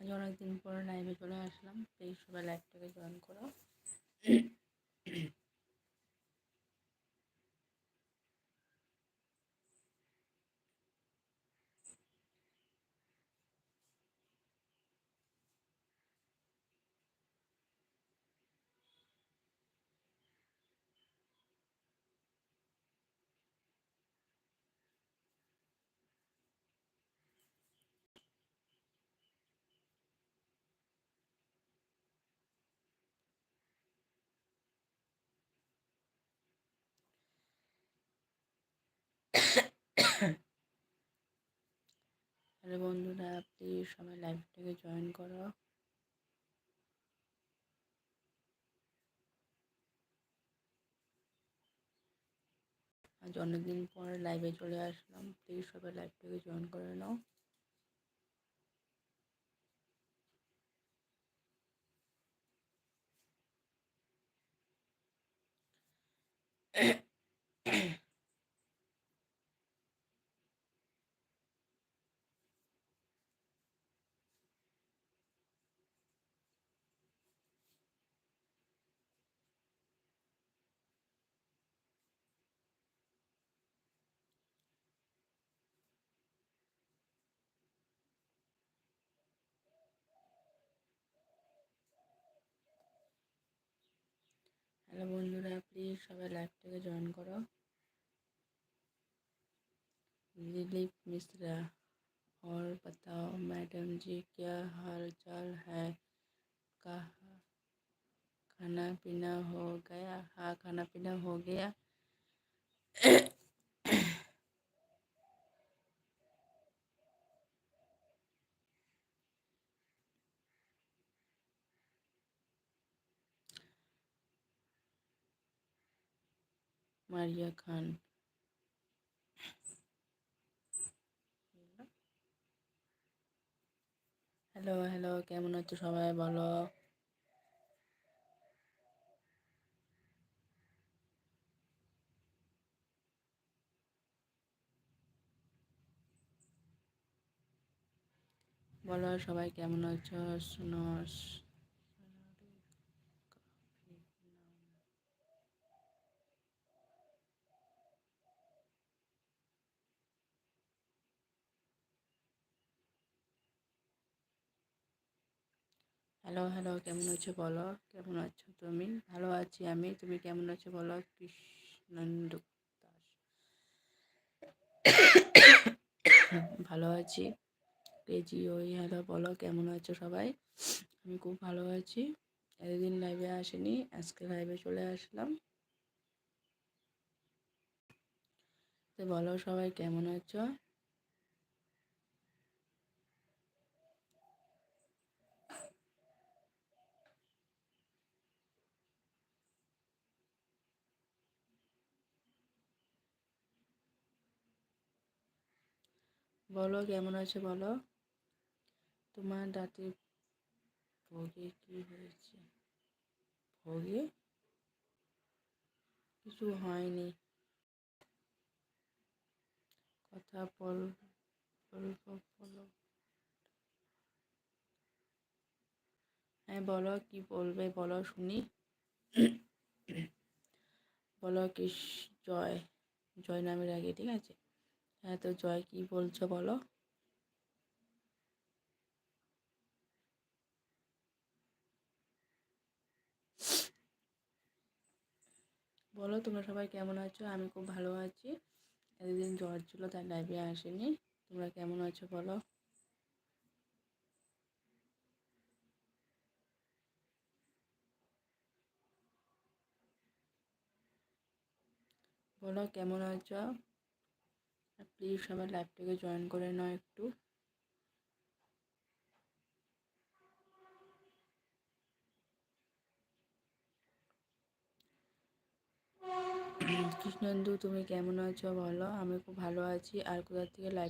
আজ অনেকদিন পরে লাইভে চলে আসলাম প্লিজ সবাই লাইভটাকে জয়েন করো হ্যালো বন্ধুরা প্লিজ সবাই লাইভটাকে জয়েন করো। আজ অনেকদিন পর লাইভে চলে আসলাম প্লিজ সবাই লাইভটাকে জয়েন করে নাও। হ্যালো বন্ধুরা প্লিজ সবাই লাইভটাকে জয়েন করো दिलीप मिश्रा और बताओ मैडम जी क्या हाल चाल है कहा खाना पीना हो गया हाँ खाना पीना हो गया মারিয়া খান। হ্যালো হ্যালো কেমন আছো সবাই? বলো। বলো সবাই কেমন আছো? স্নস হ্যালো হ্যালো কেমন আছো বলো? কেমন আছো তুমি? ভালো আছি আমি। তুমি কেমন আছো বলো? কৃষ্ণন্দ দাস। ভালো আছি। কেজি ওই, হ্যালো বলো, কেমন আছো সবাই? আমি খুব ভালো আছি। এতদিন লাইভে আসেনি, আজকে লাইভে চলে আসলাম। তো বলো সবাই কেমন আছো? বলো, কেমন আছে বলো? তোমার দাঁতে ভোগে কি হয়েছে? ভোগে? কিছু হয়নি। কথা বল হ্যাঁ বলো, কি বলবে? বলো, শুনি। বলো কি জয়। জয় নামের আগে, ঠিক আছে? হ্যাঁ তো জয় কি বলছো বলো? বলো, তোমরা সবাই কেমন আছো? আমি খুব ভালো আছি। এতদিন জ্বর ছিল, তাই লাইভে আসেনি। তোমরা কেমন আছো বলো? বলো, কেমন আছো? প্লিজ সবাই লাইভটাকে জয়েন করে নাও একটু। কৃষ্ণেন্দু, তুমি কেমন আছো? বলো, আমি খুব ভালো আছি। আর কোথা থেকে লাইভ